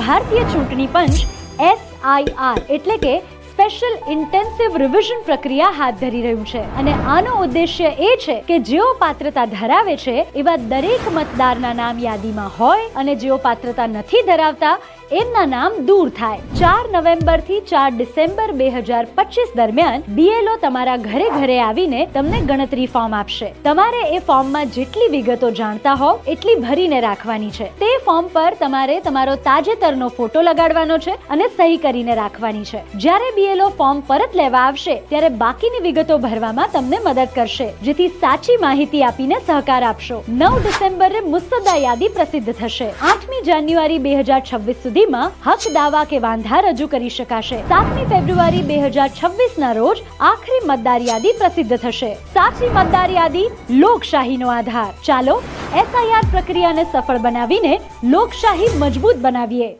ભારતીય ચૂંટણી પંચ એસઆઈઆર એટલે કે સ્પેશિયલ ઇન્ટેન્સિવ રિવિઝન પ્રક્રિયા હાથ ધરી રહ્યું છે. અને આનો ઉદ્દેશ્ય એ છે કે જેઓ પાત્રતા ધરાવે છે, એવા દરેક મતદારના નામ યાદીમાં હોય અને જેઓ પાત્રતા નથી ધરાવતા એમના નામ દૂર થાય. ચાર નવેમ્બરથી ચાર ડિસેમ્બર બે હજાર પચીસ દરમિયાન બીએલઓ તમારા ઘરે ઘરે આવીને તમને ગણતરી ફોર્મ આપશે. તમારે એ ફોર્મમાં જેટલી વિગતો જાણતા હોવ, એટલી ભરીને રાખવાની છે. તે ફોર્મ પર તમારે તમારો તાજેતરનો ફોટો લગાડવાનો છે અને સહી કરીને રાખવાની છે. જ્યારે બીએલઓ ફોર્મ પરત લેવા આવશે, ત્યારે બાકીની વિગતો ભરવામાં તમને મદદ કરશે, જેથી સાચી માહિતી આપીને સહકાર આપશો. નવ ડિસેમ્બરે મુસદ્દા યાદી પ્રસિદ્ધ થશે. આઠમી જાન્યુઆરી બે હજાર છવ્વીસ સુધીમાં હક દાવા કે વાંધા રજૂ કરી શકાશે. સાતમી ફેબ્રુઆરી બે હજાર છવ્વીસ ના રોજ આખરી મતદાર યાદી પ્રસિદ્ધ થશે. સાચી મતદાર યાદી લોકશાહીનો આધાર. ચાલો, એસઆઈઆર પ્રક્રિયાને સફળ બનાવીને લોકશાહી મજબૂત બનાવીએ.